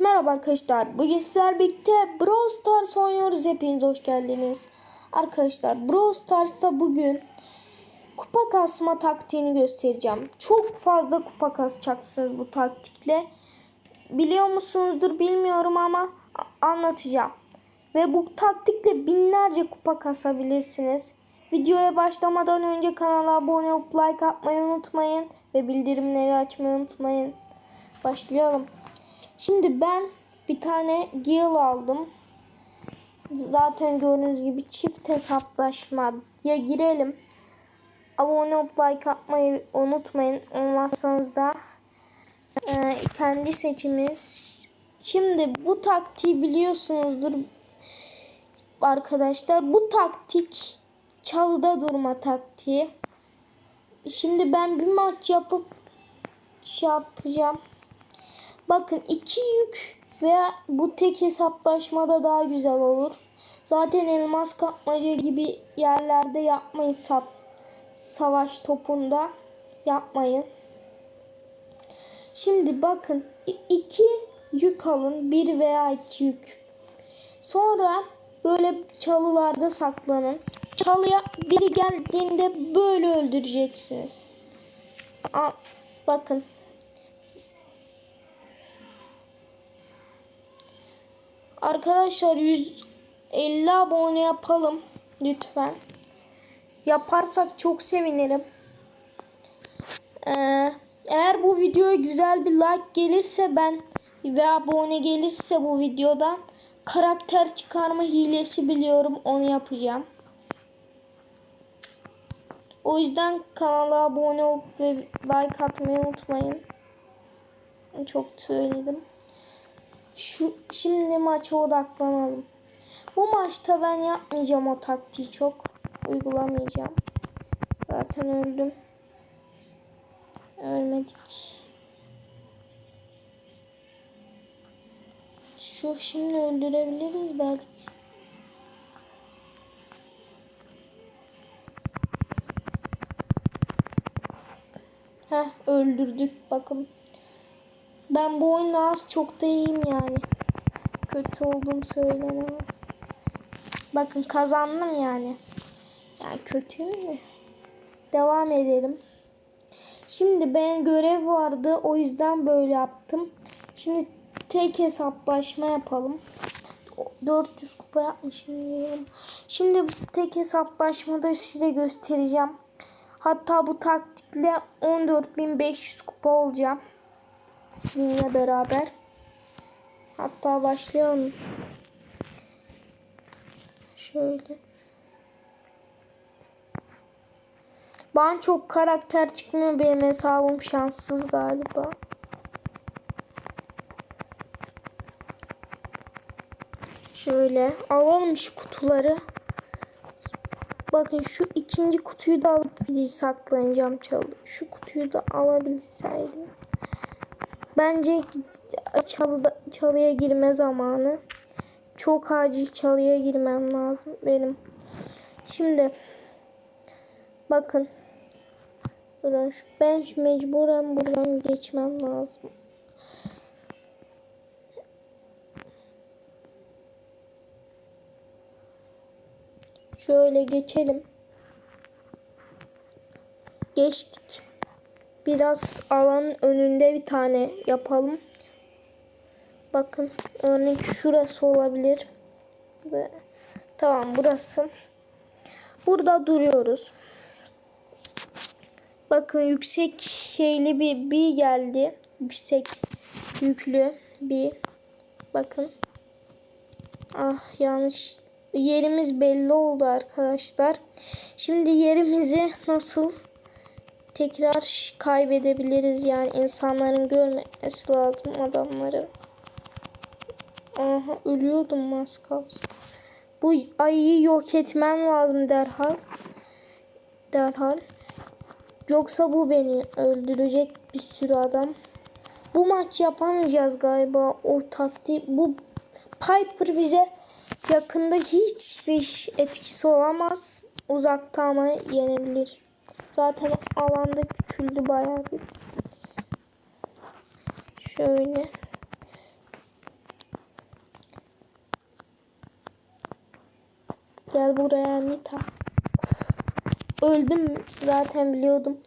Merhaba arkadaşlar. Bugün sizler birlikte Brawl Stars oynuyoruz. Hepiniz hoş geldiniz. Arkadaşlar Brawl Stars'ta bugün kupa kasma taktiğini göstereceğim. Çok fazla kupa kasacaksınız bu taktikle. Biliyor musunuzdur bilmiyorum ama anlatacağım. Ve bu taktikle binlerce kupa kasabilirsiniz. Videoya başlamadan önce kanala abone olup like atmayı unutmayın. Ve bildirimleri açmayı unutmayın. Başlayalım. Şimdi ben bir tane Gale aldım. Zaten gördüğünüz gibi çift hesaplaşmaya girelim. Abone olup like atmayı unutmayın. Olmazsanız da e, kendi seçiminiz. Şimdi bu taktiği biliyorsunuzdur arkadaşlar. Bu taktik çalıda durma taktiği. Şimdi ben bir maç yapıp şey yapacağım. Bakın iki yük veya bu tek hesaplaşmada daha güzel olur. Zaten elmas kapmaca gibi yerlerde yapmayın sap, savaş topunda yapmayın. Şimdi bakın iki yük alın bir veya iki yük. Sonra böyle çalılarda saklanın. Çalıya biri geldiğinde böyle öldüreceksiniz. Aa, bakın Arkadaşlar 150 abone yapalım lütfen. Yaparsak çok sevinirim. Ee, eğer bu videoya güzel bir like gelirse ben ve abone gelirse bu videodan karakter çıkarma hilesi biliyorum onu yapacağım. O yüzden kanala abone olup ve like atmayı unutmayın. Çok söyledim. Şu şimdi maça odaklanalım. Bu maçta ben yapmayacağım o taktiği çok uygulamayacağım. Zaten öldüm. Ölmedik. Şu şimdi öldürebiliriz belki. Heh öldürdük bakın. Ben bu oyunda az çok da iyiyim yani. Kötü olduğum söylenemez. Bakın kazandım yani. Yani kötü mü? Devam edelim. Şimdi ben görev vardı. O yüzden böyle yaptım. Şimdi tek hesaplaşma yapalım. O- 400 kupa yapmışım diyorum. Şimdi tek hesaplaşmada size göstereceğim. Hatta bu taktikle 14.500 kupa olacağım sizinle beraber. Hatta başlayalım. Şöyle. Ben çok karakter çıkmıyor benim hesabım şanssız galiba. Şöyle alalım şu kutuları. Bakın şu ikinci kutuyu da alıp bir saklanacağım çalı. Şu kutuyu da alabilseydim. Bence çalıda, çalıya girme zamanı. Çok acil çalıya girmem lazım benim. Şimdi bakın. Durun, şu- ben şu mecburen buradan geçmem lazım. Şöyle geçelim. Geçtik. Biraz alanın önünde bir tane yapalım. Bakın örnek şurası olabilir. Ve tamam burası. Burada duruyoruz. Bakın yüksek şeyli bir bir geldi. Yüksek yüklü bir. Bakın. Ah yanlış. Yerimiz belli oldu arkadaşlar. Şimdi yerimizi nasıl tekrar kaybedebiliriz yani insanların görmesi lazım adamların. Aha ölüyordum az kalsın. Bu ayıyı yok etmem lazım derhal. Derhal. Yoksa bu beni öldürecek bir sürü adam. Bu maç yapamayacağız galiba. O taktiği bu Piper bize yakında hiçbir etkisi olamaz. Uzakta ama yenebilir. Zaten alanda küçüldü bayağı bir. Şöyle. Gel buraya Anita. Öldüm zaten biliyordum.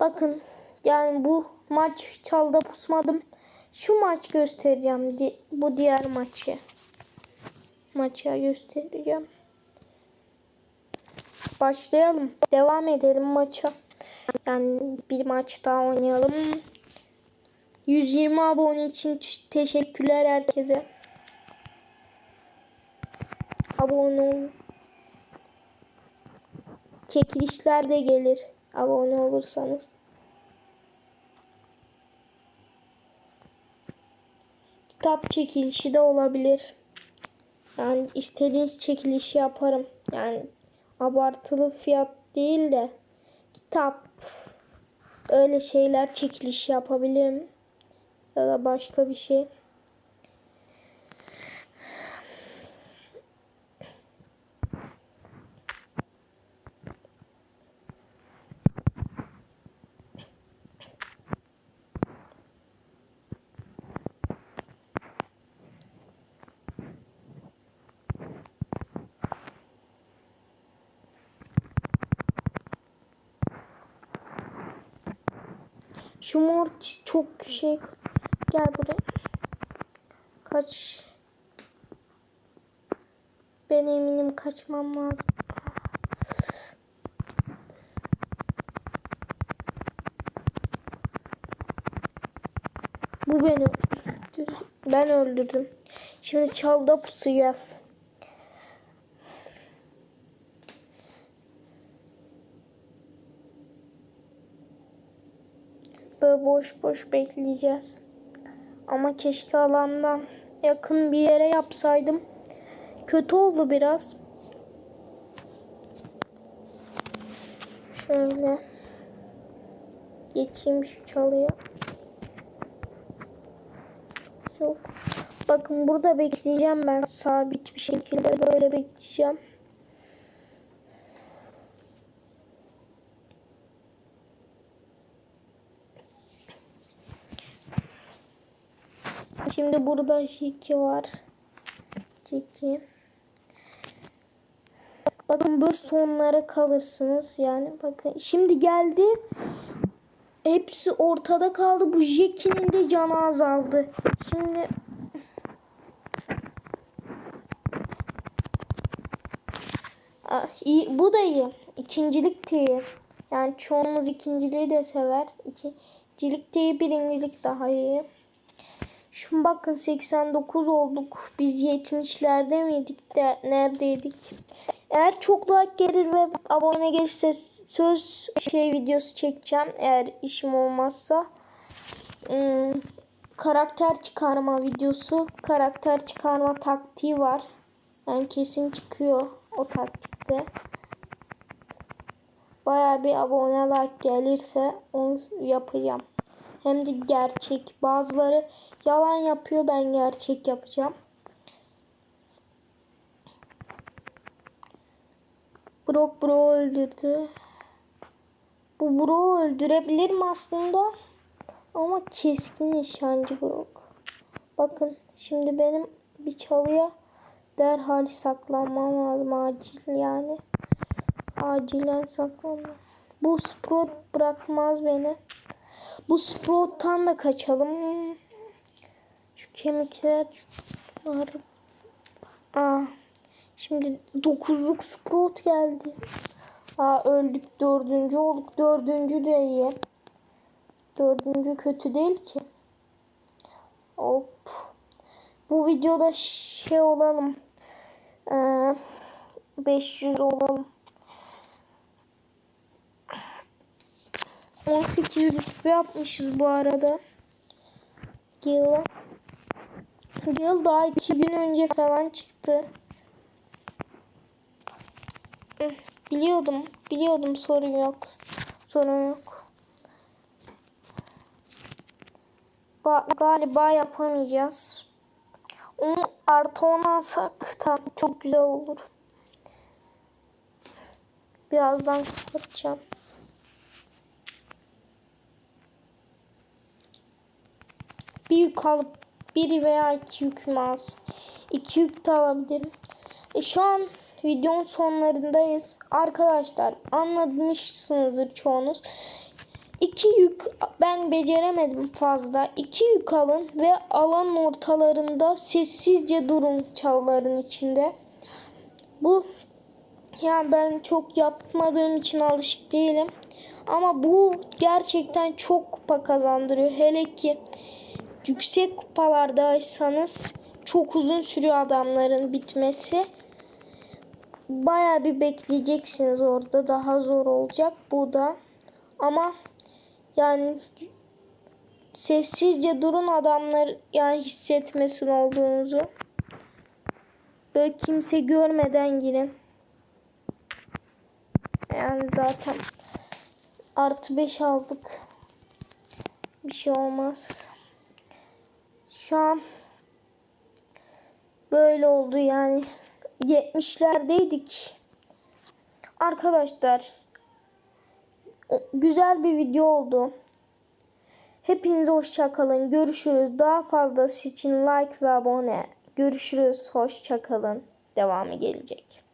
Bakın yani bu maç çalda pusmadım. Şu maç göstereceğim. Bu diğer maçı. Maça göstereceğim. Başlayalım. Devam edelim maça. Yani bir maç daha oynayalım. 120 abone için teşekkürler herkese. Abone olun. Çekilişler de gelir abone olursanız. Kitap çekilişi de olabilir. Yani istediğiniz çekilişi yaparım. Yani abartılı fiyat değil de kitap öyle şeyler çekiliş yapabilirim. Ya da başka bir şey. Şu Mortis çok şey. Gel buraya. Kaç. Ben eminim kaçmam lazım. Bu beni öldürdü. Ben öldürdüm. Şimdi çalda pusacağız. Böyle boş boş bekleyeceğiz. Ama keşke alandan yakın bir yere yapsaydım. Kötü oldu biraz. Şöyle geçeyim şu çalıya. Yok. Bakın burada bekleyeceğim ben sabit bir şekilde böyle bekleyeceğim. Şimdi burada Jiki var. Jiki. Bakın böyle sonlara kalırsınız. Yani bakın şimdi geldi. Hepsi ortada kaldı. Bu Jackie'nin de canı azaldı. Şimdi Ah, iyi, bu da iyi. İkincilik de iyi. Yani çoğumuz ikinciliği de sever. İkincilik de iyi, birincilik daha iyi. Şimdi bakın 89 olduk. Biz 70'lerde miydik de neredeydik? Eğer çok like gelir ve abone gelirse söz şey videosu çekeceğim. Eğer işim olmazsa. Hmm, karakter çıkarma videosu. Karakter çıkarma taktiği var. Yani kesin çıkıyor o taktikte. Baya bir abone like gelirse onu yapacağım. Hem de gerçek. Bazıları yalan yapıyor ben gerçek yapacağım. Brock Bro öldürdü. Bu Bro öldürebilir mi aslında? Ama keskin nişancı Brock. Bakın şimdi benim bir çalıya derhal saklanmam lazım acil yani. Acilen saklanmam. Bu Sprout bırakmaz beni. Bu Sprout'tan da kaçalım. Şu kemikler var. Aa, şimdi dokuzluk Sprout geldi. Aa, öldük dördüncü olduk. Dördüncü de iyi. Dördüncü kötü değil ki. Hop. Bu videoda şey olalım. Ee, 500 olalım. 18 rütbe yapmışız bu arada. Gale. Gale daha iki gün önce falan çıktı. Hı, Biliyordum. Biliyordum sorun yok. Sorun yok. Ba- galiba yapamayacağız. Onu artı 10 alsak tam çok güzel olur. Birazdan kapatacağım. Bir yük alıp bir veya iki yük mü alsın? İki yük de alabilirim. E şu an videonun sonlarındayız. Arkadaşlar anlamışsınızdır çoğunuz. İki yük ben beceremedim fazla. İki yük alın ve alan ortalarında sessizce durun çalıların içinde. Bu yani ben çok yapmadığım için alışık değilim. Ama bu gerçekten çok kupa kazandırıyor. Hele ki yüksek kupalardaysanız çok uzun sürüyor adamların bitmesi. Baya bir bekleyeceksiniz orada. Daha zor olacak bu da. Ama yani sessizce durun adamlar yani hissetmesin olduğunuzu. Böyle kimse görmeden girin. Yani zaten artı 5 aldık. Bir şey olmaz. Şu an böyle oldu yani. 70'lerdeydik. Arkadaşlar güzel bir video oldu. Hepinize hoşça kalın. Görüşürüz. Daha fazlası için like ve abone. Görüşürüz. Hoşça kalın. Devamı gelecek.